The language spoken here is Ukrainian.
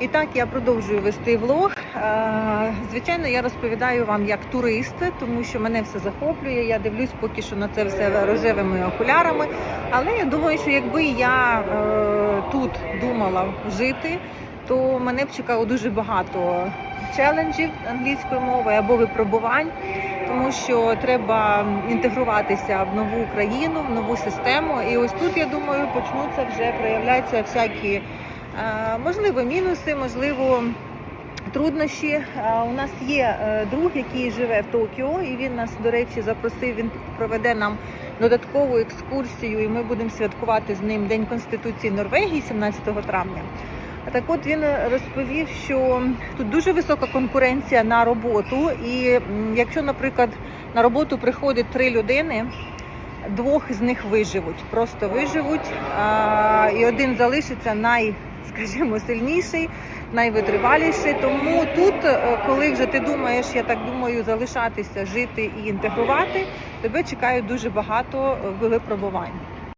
І так я продовжую вести влог. Е, Звичайно, я розповідаю вам як турист, тому що мене все захоплює. Я дивлюсь поки що на це все рожевими окулярами. Але я думаю, що якби я е, тут думала жити, то мене б чекало дуже багато челенджів англійської мови або випробувань, тому що треба інтегруватися в нову країну, в нову систему. І ось тут я думаю, почнуться вже проявляються всякі можливо мінуси, можливо. Труднощі у нас є е, друг, який живе в Токіо, і він нас, до речі, запросив. Він проведе нам додаткову екскурсію, і ми будемо святкувати з ним День Конституції Норвегії 17 травня. Так от він розповів, що тут дуже висока конкуренція на роботу, і якщо, наприклад, на роботу приходить три людини, двох з них виживуть, просто виживуть, і один залишиться най, скажімо, сильніший, найвитриваліший. Тому тут, е, коли вже ти думаєш, я так думаю, залишатися, жити і інтегрувати, тебе чекають дуже багато е, випробувань.